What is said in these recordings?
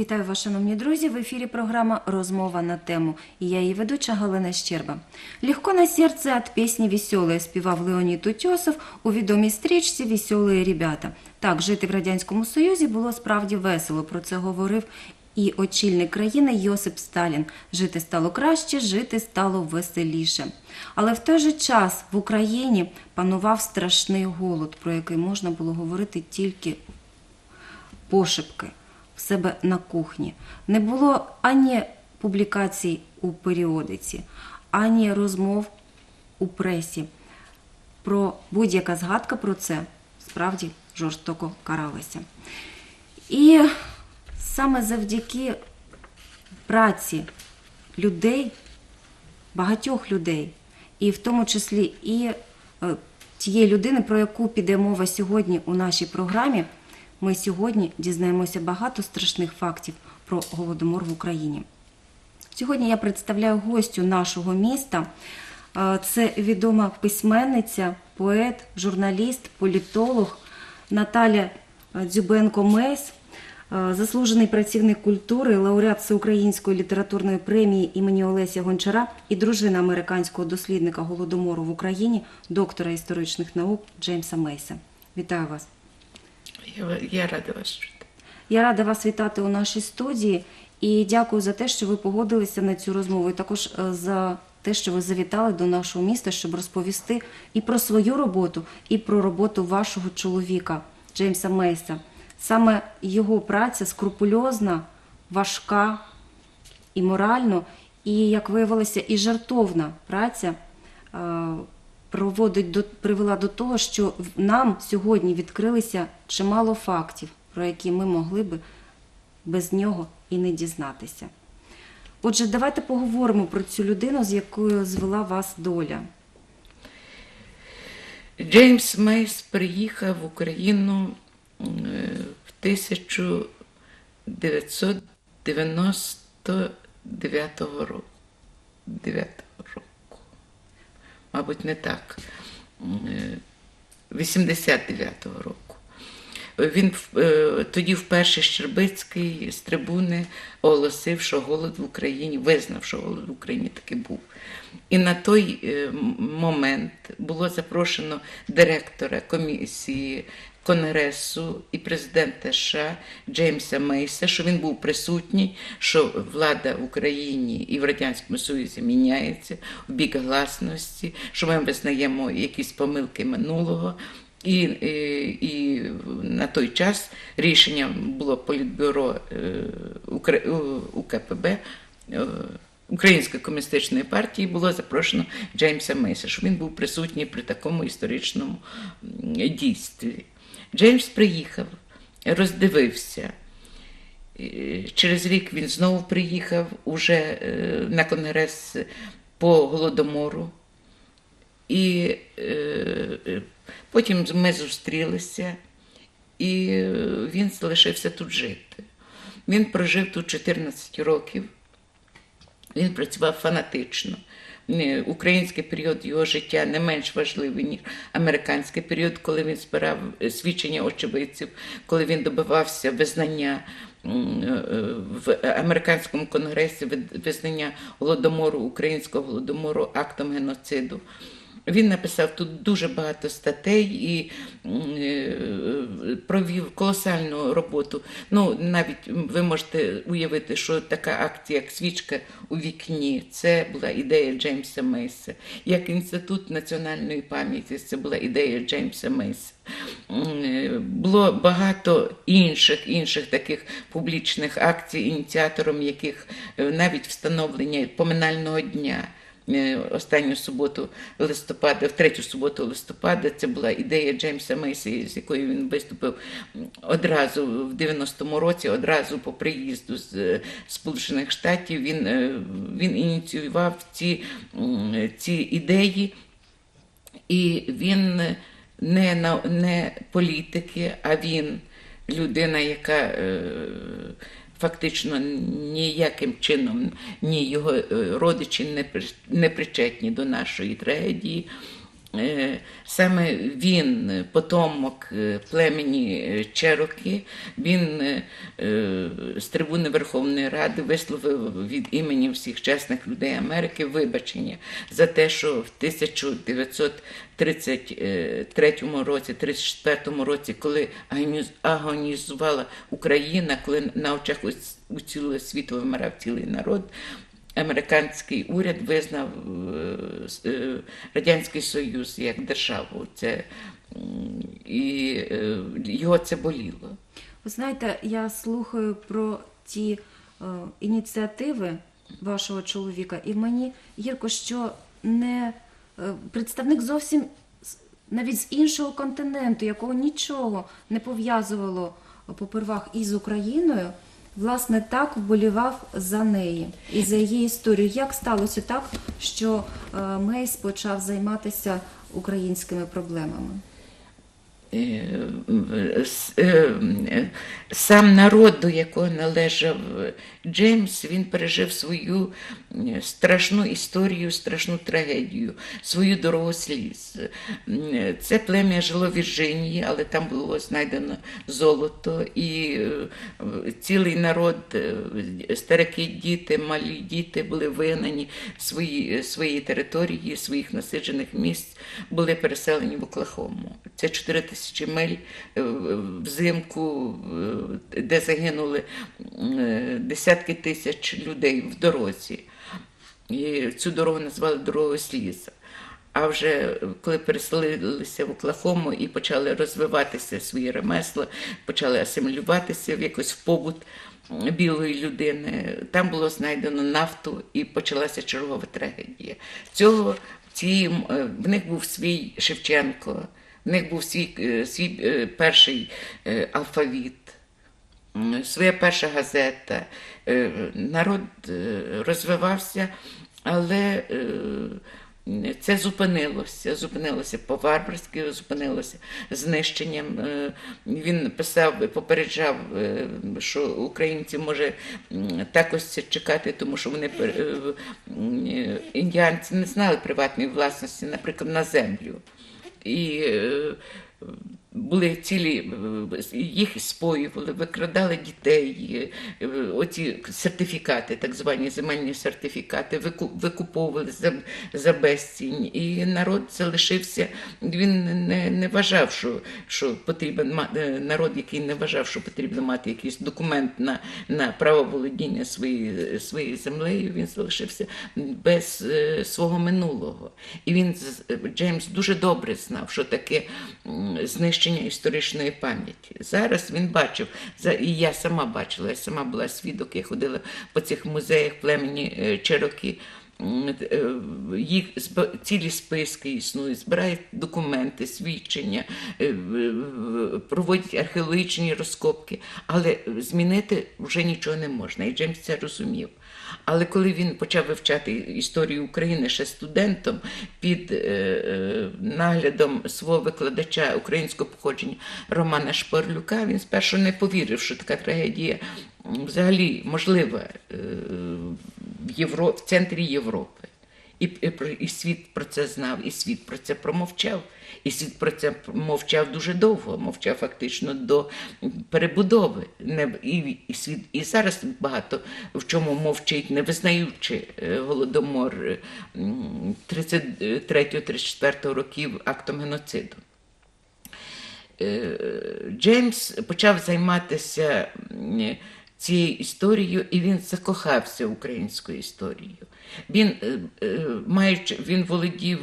Вітаю вас, шановні друзі. В ефірі програма «Розмова на тему». І я її ведуча Галина Щерба. «Легко на серце» від пісні «Веселые» співав Леонід Утьосов у відомій стрічці «Веселые ребята». Так, жити в Радянському Союзі було справді весело. Про це говорив і очільник країни Йосип Сталін. Жити стало краще, жити стало веселіше. Але в той же час в Україні панував страшний голод, про який можна було говорити тільки пошепки в себе на кухні. Не було ані публікацій у періодиці, ані розмов у пресі. Про будь-яка згадка про це справді жорстоко каралася. І саме завдяки праці людей, багатьох людей, і в тому числі і е, тієї людини, про яку піде мова сьогодні у нашій програмі, ми сьогодні дізнаємося багато страшних фактів про голодомор в Україні. Сьогодні я представляю гостю нашого міста. Це відома письменниця, поет, журналіст, політолог Наталя Дзюбенко Мейс, заслужений працівник культури, лауреат Всеукраїнської літературної премії імені Олеся Гончара і дружина американського дослідника голодомору в Україні, доктора історичних наук Джеймса Мейса. Вітаю вас. Я, рада вас чути. Я рада вас вітати у нашій студії і дякую за те, що ви погодилися на цю розмову. І також е, за те, що ви завітали до нашого міста, щоб розповісти і про свою роботу, і про роботу вашого чоловіка Джеймса Мейса. Саме його праця скрупульозна, важка і морально, і, як виявилося, і жартовна праця е, проводить до привела до того, що нам сьогодні відкрилися чимало фактів, про які ми могли би без нього і не дізнатися. Отже, давайте поговоримо про цю людину, з якою звела вас доля. Джеймс Мейс приїхав в Україну е, в 1999 року. 9 року. Мабуть, не так. Е, 89-го року. Він е, тоді вперше Щербицький з трибуни оголосив, що голод в Україні, визнав, що голод в Україні таки був. І на той е, момент було запрошено директора комісії Конгресу і президента США Джеймса Мейса, що він був присутній, що влада в Україні і в Радянському Союзі міняється в бік гласності, що ми визнаємо якісь помилки минулого. І, і, і на той час рішенням було політбюро е, у- УКПБ е, Української комуністичної партії було запрошено Джеймса Мейса, що він був присутній при такому історичному дійстві. Джеймс приїхав, роздивився. Е, Через рік він знову приїхав уже е, на конгрес по голодомору. І е, потім ми зустрілися, і він залишився тут жити. Він прожив тут 14 років. Він працював фанатично. Е, Український період його життя не менш важливий, ніж американський період, коли він збирав е, свідчення очевидців, коли він добивався визнання е, в американському конгресі визнання голодомору, українського голодомору актом геноциду. Він написав тут дуже багато статей і е, провів колосальну роботу. Ну, навіть ви можете уявити, що така акція, як свічка у вікні, це була ідея Джеймса Мейса. Як інститут національної пам'яті, це була ідея Джеймса Мейса. Е, Було багато інших інших таких публічних акцій, ініціатором яких е, навіть встановлення поминального дня. Е, Останню суботу листопада, в третю суботу листопада, це була ідея Джеймса Мейсі, з якою він виступив одразу в 90-му році, одразу по приїзду з е, Сполучених Штатів. Він, е, він ініціював ці, ці ідеї, і він не, не політики, а він людина, яка фактично ніяким чином ні його е, родичі не, при- не причетні до нашої трагедії. Е, Саме він, е, потомок е, племені Черокі, він з трибуни Верховної Ради висловив від імені всіх чесних людей Америки вибачення за те, що в 1933 році, 34 році, коли агонізувала Україна, коли на очах у цілого світу вимирав цілий народ, американський уряд визнав е, е, Радянський Союз як державу. Це, і е, його це боліло. Ви знаєте, я слухаю про ті ініціативи вашого чоловіка, і мені гірко, що не представник зовсім навіть з іншого континенту, якого нічого не пов'язувало попервах із Україною, власне, так вболівав за неї і за її історію. Як сталося так, що е, Мейс почав займатися українськими проблемами? Е, е, е, Сам народ, до якого належав Джеймс, він пережив свою страшну історію, страшну трагедію, свою дорогу сліз. Це плем'я жило в Вірджинії, але там було знайдено золото, і цілий народ, старики, діти, малі діти були вигнані свої, свої території, своїх насиджених місць, були переселені в Оклахому. Це 4 тисячі миль е, взимку, е, де загинули е, десятки тисяч людей в дорозі. І цю дорогу назвали дорогою сліз. А вже коли переселилися в Оклахому і почали розвиватися свої ремесла, почали асимілюватися в якось в побут білої людини, там було знайдено нафту і почалася чергова трагедія. Цього ці, в них був свій Шевченко, в них був свій, е, свій е, перший е, алфавіт. Своя перша газета. Е, Народ е, розвивався, але е, це зупинилося. Зупинилося по-варварськи, зупинилося знищенням. Е, Він писав, попереджав, е, що українці може також це чекати, тому що вони е, е, індіанці не знали приватної власності, наприклад, на землю. І е, були цілі, е, їх споювали, викрадали дітей, е, оці сертифікати, так звані земельні сертифікати, викуповували за, за безцінь. І народ залишився, він не, не вважав, що, що потрібен е, народ, який не вважав, що потрібно мати якийсь документ на, на право володіння своєю, своєю землею, він залишився без е, свого минулого. І він Джеймс дуже добре знав, що таке м, знищення історичної пам'яті. Зараз він бачив, і я сама бачила, я сама була свідок, я ходила по цих музеях племені е, Черокі. М, е, Їх цілі списки існують, збирають документи, свідчення, е, проводять археологічні розкопки, але змінити вже нічого не можна. І Джеймс це розумів. Але коли він почав вивчати історію України ще студентом під е, е, наглядом свого викладача українського походження Романа Шпорлюка, він спершу не повірив, що така трагедія взагалі можлива е, в, Євро... в центрі Європи. І, і, світ про це знав, і світ про це промовчав. І світ про це мовчав дуже довго, мовчав фактично до перебудови. Не, і, і, світ, і зараз багато в чому мовчить, не визнаючи е, голодомор е, 33-34 років актом геноциду. Е, Джеймс почав займатися цією історією, і він закохався українською історією. Він, е, е, маючи, він володів,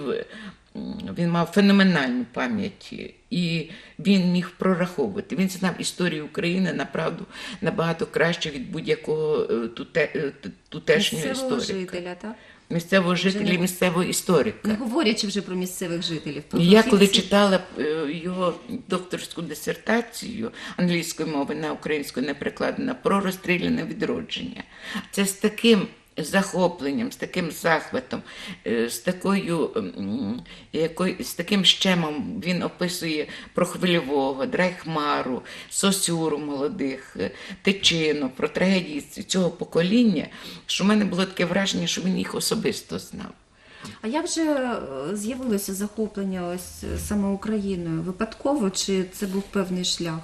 він мав феноменальну пам'ять, і він міг прораховувати. Він знав історію України направду набагато краще від будь-якого е, туте, тутешнього Місцевого історика. жителя, так? Місцевого жителя, і місцевого історика. Не говорячи вже про місцевих жителів. Про Я коли читала його докторську дисертацію англійської мови на українську не перекладена про розстріляне відродження, це з таким захопленням, з таким захватом, е, з такою з таким щемом він описує про хвильового, драйхмару, сосюру молодих, е, тичину, про трагедії цього покоління, що в мене було таке враження, що він їх особисто знав. А як же е, з'явилося захоплення ось саме Україною? Випадково чи це був певний шлях?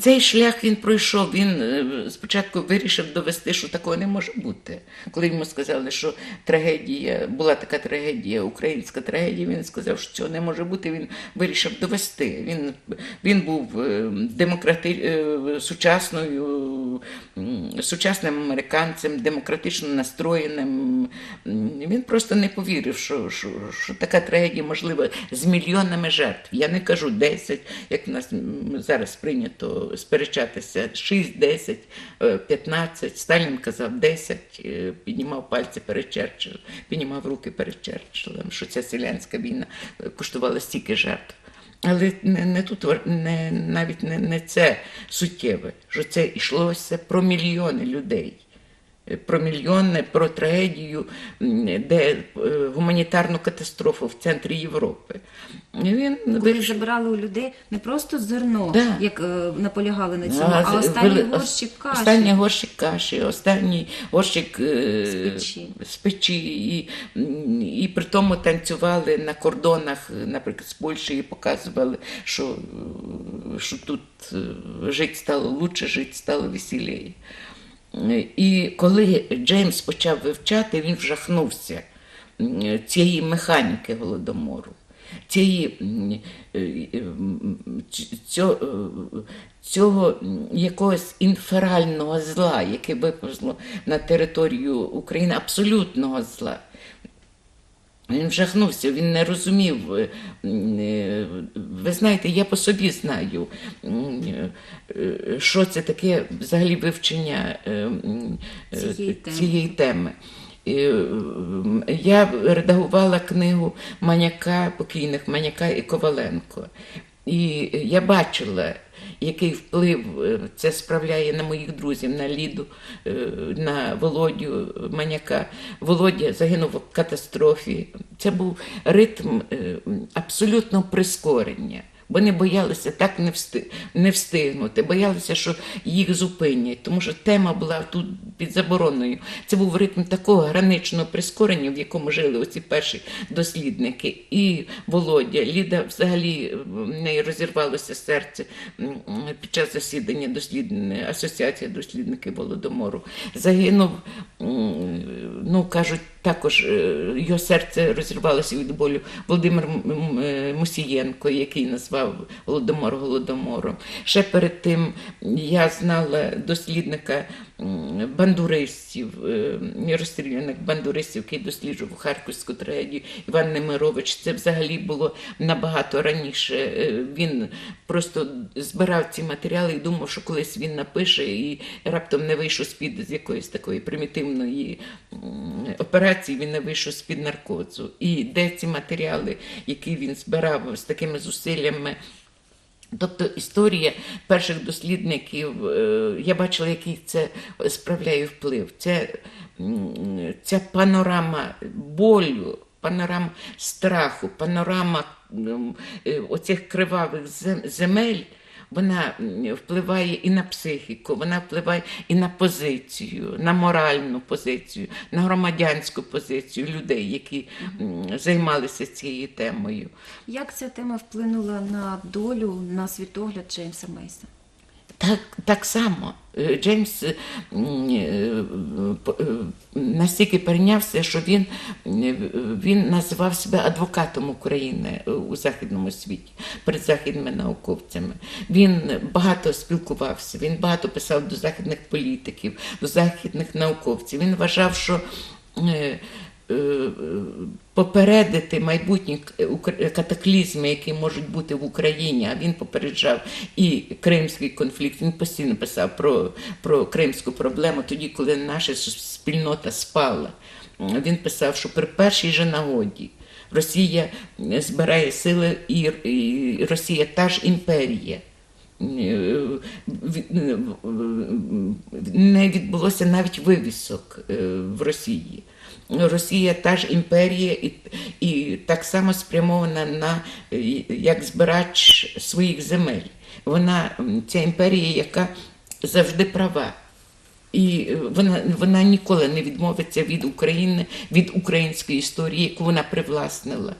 Цей шлях він пройшов. Він е, спочатку вирішив довести, що такого не може бути. Коли йому сказали, що трагедія була така трагедія, українська трагедія, він сказав, що цього не може бути. Він вирішив довести. Він, він був е, демократи... е, сучасною, сучасним американцем, демократично настроєним. Він просто не повірив, що, що, що така трагедія можлива з мільйонами жертв. Я не кажу 10, як в нас зараз прийнято сперечатися 6, 10, е, 15. Сталін казав 10, е, піднімав пальці перед Черчиллем, піднімав руки перед Черчиллем, що ця селянська війна е, коштувала стільки жертв. Але не, не тут не, навіть не, не це суттєве, що це йшлося про мільйони людей. Про мільйони, про трагедію, де е, гуманітарну катастрофу в центрі Європи. Він Коли забирали у людей не просто зерно, Да. як е, наполягали на цьому, А, а останній горщик каші. Останній горщик каші, останній горщик е, З печі. з печі. І, і при тому танцювали на кордонах, наприклад, з Польщі, і показували, що, що тут е, жити стало лучше, жити стало веселіше. Е, І коли Джеймс почав вивчати, він вжахнувся цієї механіки голодомору, цієї е, е, цього, цього якогось інферального зла, яке виповзло на територію України, абсолютного зла. Він вжахнувся, він не розумів. е, е, Ви знаєте, я по собі знаю, е, що це таке взагалі вивчення Цієї теми. цієї Я редагувала книгу Маняка, покійних Маняка і Коваленко. І я бачила, який вплив е, це справляє на моїх друзів, на Ліду, е, на Володю Маняка. Володя загинув в катастрофі. Це був ритм абсолютно прискорення. Вони боялися так не, всти... не встигнути, боялися, що їх зупинять, тому що тема була тут під забороною. Це був ритм такого граничного прискорення, в якому жили оці перші дослідники. І Володя, Ліда взагалі в неї розірвалося серце під час засідання дослідної асоціації дослідників Володомору. Загинув, ну кажуть, також е, його серце розірвалося від болю. Володимир Мусієнко, який назвав Голодомор Голодомором. Ще перед тим я знала дослідника бандуристів, е, розстріляних бандуристів, який досліджував Харківську трагедію. Іван Немирович. Це взагалі було набагато раніше. Е, Він просто збирав ці матеріали і думав, що колись він напише, і раптом не вийшов з-під з якоїсь такої примітивної операції, він не вийшов з-під наркозу. І де ці матеріали, які він збирав з такими зусиллями. Тобто історія перших дослідників, е, я бачила, який це справляє вплив. Це, ця панорама болю, панорама страху, панорама е, оцих кривавих зем- земель. Вона впливає і на психіку, вона впливає і на позицію, на моральну позицію, на громадянську позицію людей, які займалися цією темою. Як ця тема вплинула на долю, на світогляд Джеймса Мейса? Так, так само. Е, Джеймс е, е, настільки перейнявся, що він, він називав себе адвокатом України у західному світі перед західними науковцями. Він багато спілкувався, він багато писав до західних політиків, до західних науковців. Він вважав, що попередити майбутні укр- катаклізми, які можуть бути в Україні, а він попереджав і Кримський конфлікт. Він постійно писав про, про кримську проблему, тоді, коли наша спільнота спала. Він писав, що при першій же нагоді Росія збирає сили, і, Росія та ж імперія. Е, не відбулося навіть вивісок е, в Росії. Росія та ж імперія і, і так само спрямована на як збирач своїх земель. Вона ця імперія, яка завжди права. І вона, вона ніколи не відмовиться від України, від української історії, яку вона привласнила.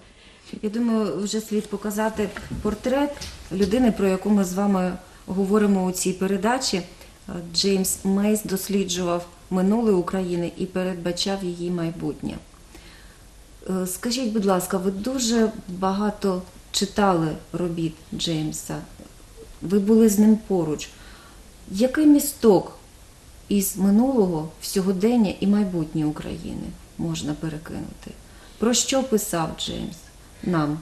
Я думаю, вже слід показати портрет людини, про яку ми з вами говоримо у цій передачі. Е, Джеймс Мейс досліджував минуле України і передбачав її майбутнє. Е, Скажіть, будь ласка, ви дуже багато читали робіт Джеймса, ви були з ним поруч. Який місток із минулого сьогодення і майбутнє України можна перекинути? Про що писав Джеймс нам,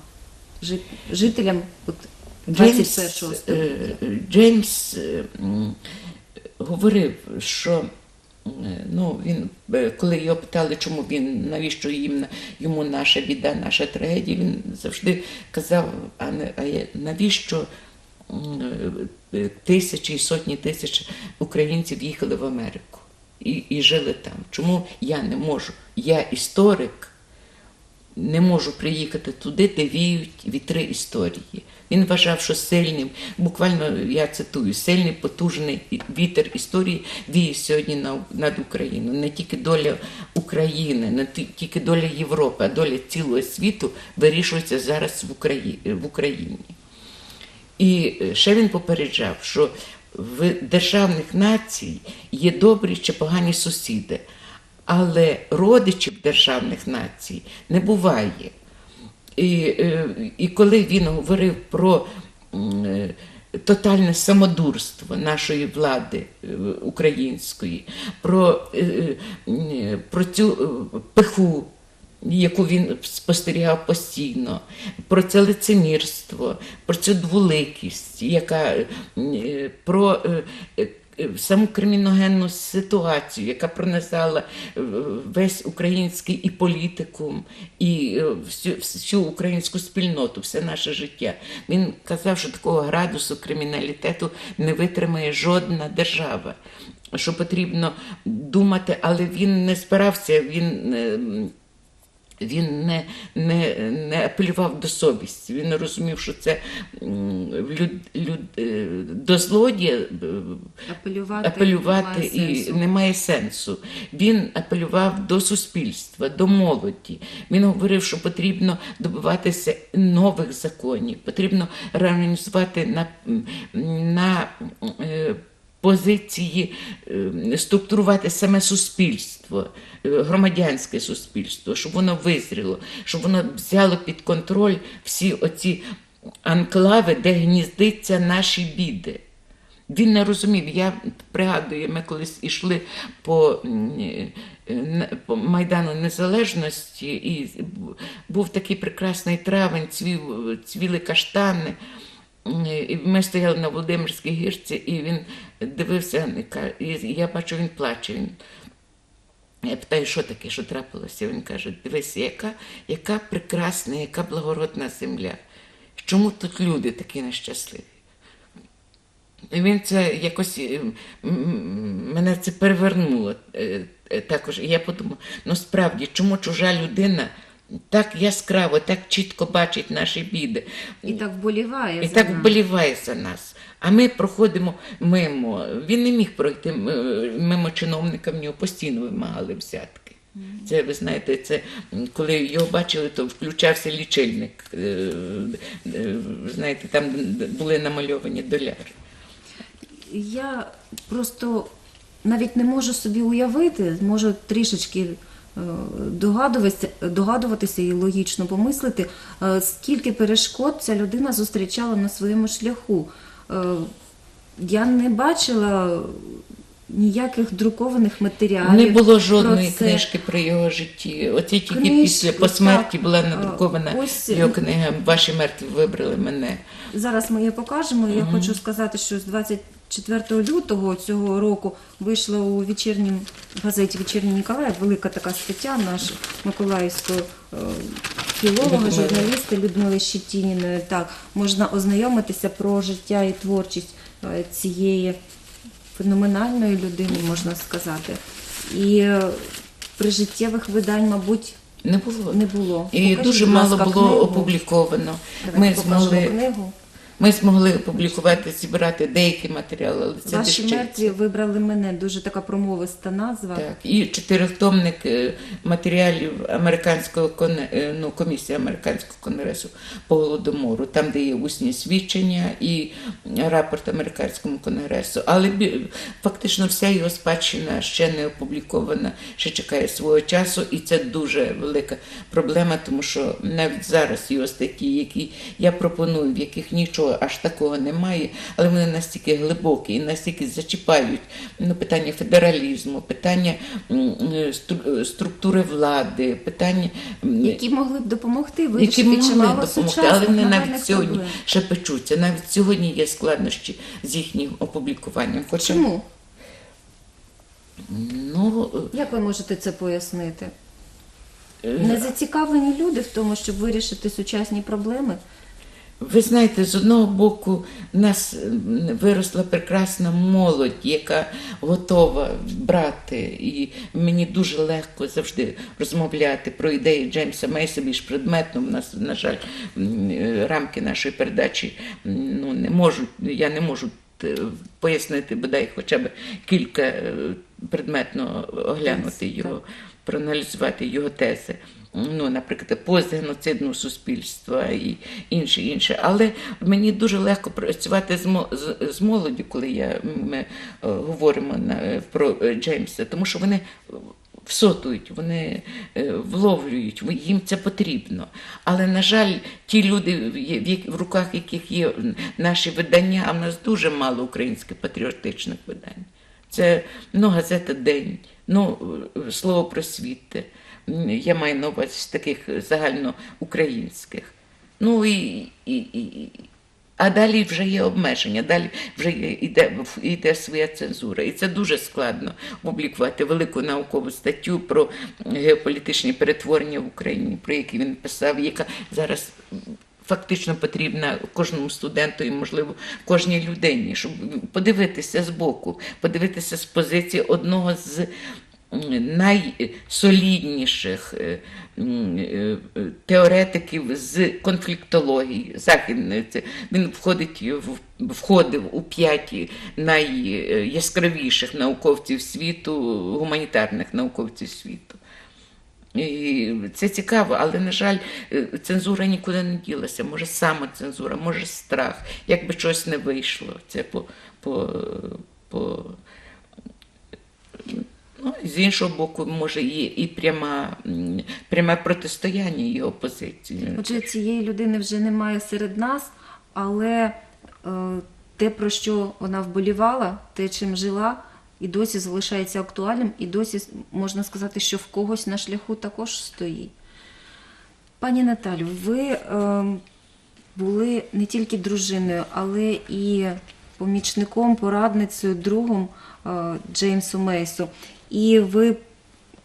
жителям 21 го Джеймс, століття? е, Джеймс е, говорив, що е, ну, він, е, коли його питали, чому він, навіщо їм, йому наша біда, наша трагедія, він завжди казав, а, а навіщо е, тисячі і сотні тисяч українців їхали в Америку і, і жили там. Чому я не можу? Я історик не можу приїхати туди, де віють вітри історії. Він вважав, що сильним, буквально я цитую, сильний, потужний вітер історії віє сьогодні над Україною. Не тільки доля України, не тільки доля Європи, а доля цілого світу вирішується зараз в Україні. І е, ще він попереджав, що в державних націй є добрі чи погані сусіди, але родичів державних націй не буває. І, е, і коли він говорив про е, тотальне самодурство нашої влади е, української, про, про цю пиху, яку він спостерігав постійно, про це лицемірство, про цю дволикість, яка про саму криміногенну ситуацію, яка пронизала е, весь український і політикум, і е, всю, всю українську спільноту, все наше життя. Він казав, що такого градусу криміналітету не витримає жодна держава. Що потрібно думати, але він не спирався, він. Він не, не, не апелював до совісті. Він не розумів, що це люд, люд, е, до злодія е, Апелювати, апелювати немає і сенсу. немає сенсу. Він апелював до суспільства, до молоді. Він говорив, що потрібно добиватися нових законів, потрібно реорганізувати на, на е, позиції, е, структурувати саме суспільство, е, громадянське суспільство, щоб воно визріло, щоб воно взяло під контроль всі оці анклави, де гніздиться наші біди. Він не розумів. Я пригадую, ми колись ішли по, е, по Майдану Незалежності, і був такий прекрасний травень, цвіли каштани. Ми стояли на Володимирській гірці, і він дивився, і я бачу, він плаче. Він я питаю, що таке, що трапилося? Він каже: дивись, яка, яка прекрасна, яка благородна земля. Чому тут люди такі нещасливі? І він це якось е, мене це перевернуло е, е, також. І я подумала, ну справді, чому чужа людина так яскраво, так чітко бачить наші біди. І так вболіває. І за так нас. вболіває за нас. А ми проходимо мимо. Він не міг пройти мимо чиновника, в нього постійно вимагали взятки. Це ви знаєте, це коли його бачили, то включався лічильник. Е, е, Знаєте, там були намальовані доляри. Я просто навіть не можу собі уявити, можу трішечки догадуватися, догадуватися і логічно помислити, е, скільки перешкод ця людина зустрічала на своєму шляху. Е, Я не бачила ніяких друкованих матеріалів. Не було про жодної це. книжки про його житті. Оце тільки Книжки, після по смерті так. була надрукована ось- його книга Ваші мертві вибрали мене. Зараз ми її покажемо. Я хочу сказати, що з 24 лютого цього року вийшла у вечірнім газеті Вечірній Ніколаїв велика така стаття наша миколаївського е, філолога, журналіста Людмили Щетініної. Так, можна ознайомитися про життя і творчість е, цієї феноменальної людини, можна сказати. І е, прижиттєвих видань, мабуть, Не було. не було. І Покажіть, дуже мало ласка, було книгу. опубліковано. Давайте Ми змогли книгу. Ми змогли опублікувати, зібрати деякі матеріали, але це Ваші мертві вибрали мене. Дуже така промовиста назва. Так, і чотирьохтомник е, матеріалів американського е, ну, комісії американського конгресу по голодомору, там, де є усні свідчення і рапорт американському конгресу. Але фактично вся його спадщина ще не опублікована, ще чекає свого часу, і це дуже велика проблема, тому що навіть зараз його статті, які я пропоную, в яких нічого аж такого немає, але вони настільки глибокі і настільки зачіпають ну, питання федералізму, питання е, е, структури влади, питання Які могли б допомогти які вирішити могли чимало допомогти, сучасних але вони навіть сьогодні проблем. ще печуться. Навіть сьогодні є складнощі з їхнім опублікуванням. Хоча, Чому? Ну, Як ви можете це пояснити? е, Не зацікавлені люди в тому, щоб вирішити сучасні проблеми. Ви знаєте, з одного боку, в нас виросла прекрасна молодь, яка готова брати, і мені дуже легко завжди розмовляти про ідеї Джеймса Мейса більш предметно. У нас, на жаль, е, рамки нашої передачі ну, не можуть, я не можу е, пояснити бодай хоча б кілька е, предметно оглянути його, проаналізувати його тези. Ну, наприклад, постгеноцидного суспільства і інше, інше. Але мені дуже легко працювати з, мо- з, з молоддю, коли я, ми е, говоримо на, про е, Джеймса, тому що вони всотують, вони е, вловлюють, їм це потрібно. Але, на жаль, ті люди, в руках яких є наші видання, а в нас дуже мало українських патріотичних видань. Це ну, газета День, ну, е, слово просвіти. Я маю на увазі таких загальноукраїнських. Ну і, і, і, а далі вже є обмеження, далі вже йде, йде своя цензура. І це дуже складно опублікувати велику наукову статтю про геополітичні перетворення в Україні, про які він писав, яка зараз фактично потрібна кожному студенту і, можливо, кожній людині, щоб подивитися з боку, подивитися з позиції одного з найсолідніших е, е, е, теоретиків з конфліктології західної. Він входить входив у п'яті найяскравіших науковців світу, гуманітарних науковців світу. І це цікаво, але, на жаль, цензура нікуди не ділася. Може, самоцензура, може страх, якби щось не вийшло. Це по, по, по Ну, з іншого боку, може, є і пряма, пряме протистояння його позиції. Отже, цієї людини вже немає серед нас, але е, те, про що вона вболівала, те, чим жила, і досі залишається актуальним, і досі можна сказати, що в когось на шляху також стоїть. Пані Наталю, ви е, були не тільки дружиною, але і помічником, порадницею, другом е, Джеймсу Мейсу. І ви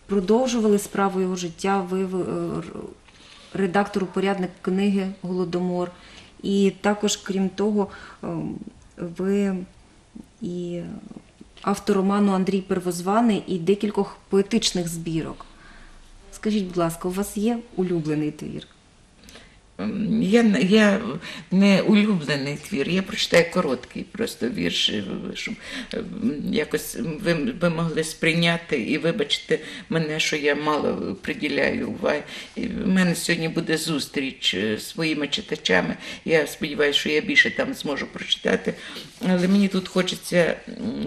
продовжували справу його життя. Ви е, редактор упорядник книги Голодомор. І також, крім того, е, ви і автор роману Андрій Первозваний і декількох поетичних збірок. Скажіть, будь ласка, у вас є улюблений твір? Ем, Я, я не улюблений твір, я прочитаю короткий просто вірш, е, щоб е, якось ви, ви могли сприйняти і вибачити мене, що я мало приділяю уваги. В мене сьогодні буде зустріч е, з своїми читачами. Я сподіваюся, що я більше там зможу прочитати. Але мені тут хочеться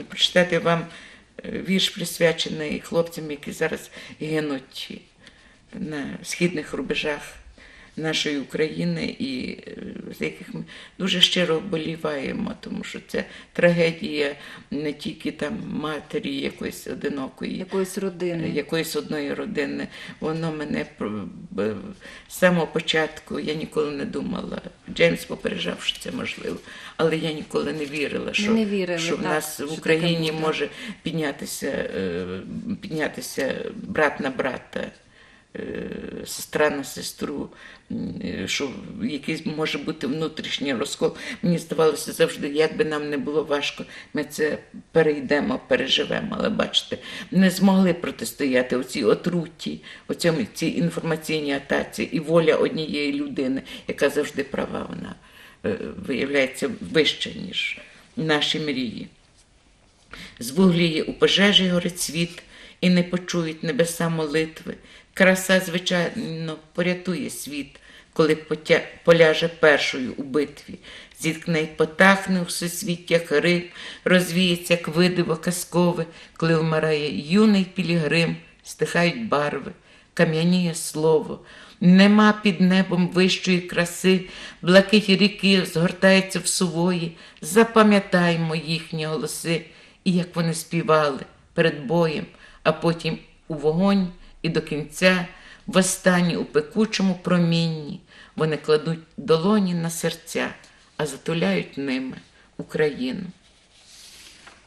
прочитати вам вірш, присвячений хлопцям, які зараз гинуть на східних рубежах нашої України, і е, з яких ми дуже щиро вболіваємо, тому що це трагедія не тільки там матері якоїсь одинокої, Якоїсь родини? якоїсь одної родини. Воно мене з самого початку я ніколи не думала. Джеймс попереджав, що це можливо, але я ніколи не вірила, що, не вірили, що в нас що в Україні може піднятися, е, піднятися брат на брата. Сестра на сестру, що якийсь може бути внутрішній розкол. Мені здавалося завжди, як би нам не було важко, ми це перейдемо, переживемо. Але бачите, не змогли протистояти оцій отруті, оцьому цій інформаційній атаці і воля однієї людини, яка завжди права. Вона е, виявляється вища, ніж наші мрії. Звугліє у пожежі горить світ, і не почують небеса молитви. Краса, звичайно, порятує світ, коли потя... поляже першою у битві. Зіткне й потахне у всесвіттях риб, розвіється, як видиво казкове, коли вмирає юний пілігрим, стихають барви, кам'яніє слово. Нема під небом вищої краси, блакиті ріки згортаються в сувої. Запам'ятаймо їхні голоси, і як вони співали перед боєм, а потім у вогонь і до кінця, востаннє у пекучому промінні, вони кладуть долоні на серця, а затуляють ними Україну.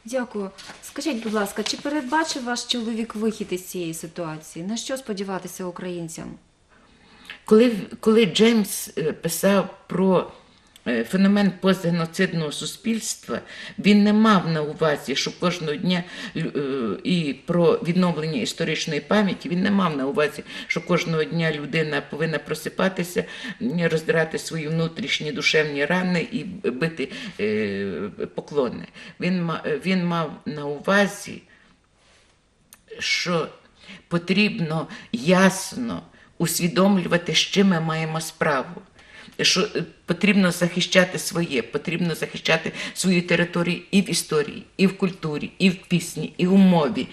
Дякую. Скажіть, будь ласка, чи передбачив ваш чоловік вихід із цієї ситуації? На що сподіватися українцям? Коли, коли Джеймс е, писав про феномен постгеноцидного суспільства, він не мав на увазі, що кожного дня е, і про відновлення історичної пам'яті, він не мав на увазі, що кожного дня людина повинна просипатися, роздирати свої внутрішні душевні рани і бити е, поклони. Він, він мав на увазі що потрібно ясно усвідомлювати, з чим ми маємо справу. Що е, потрібно захищати своє, потрібно захищати свою територію і в історії, і в культурі, і в пісні, і в мові,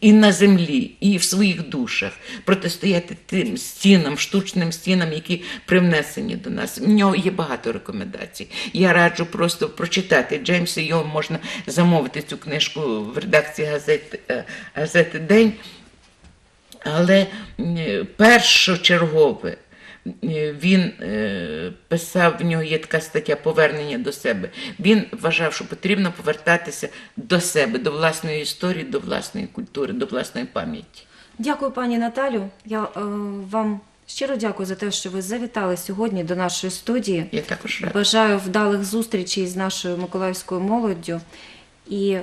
і на землі, і в своїх душах, протистояти тим стінам, штучним стінам, які привнесені до нас. В нього є багато рекомендацій. Я раджу просто прочитати Джеймса. Його можна замовити цю книжку в редакції газети, е, газети День. Але першочергове е, він е, писав, в нього є така стаття повернення до себе. Він вважав, що потрібно повертатися до себе, до власної історії, до власної культури, до власної пам'яті. Дякую, пані Наталю. Я е, вам щиро дякую за те, що ви завітали сьогодні до нашої студії. Я також рада. Бажаю вдалих зустрічей з нашою миколаївською молоддю і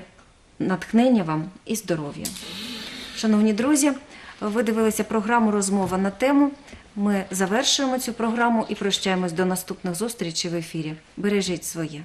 натхнення вам і здоров'я. Шановні друзі, ви дивилися програму Розмова на тему. Ми завершуємо цю програму і прощаємось до наступних зустрічей в ефірі. Бережіть своє.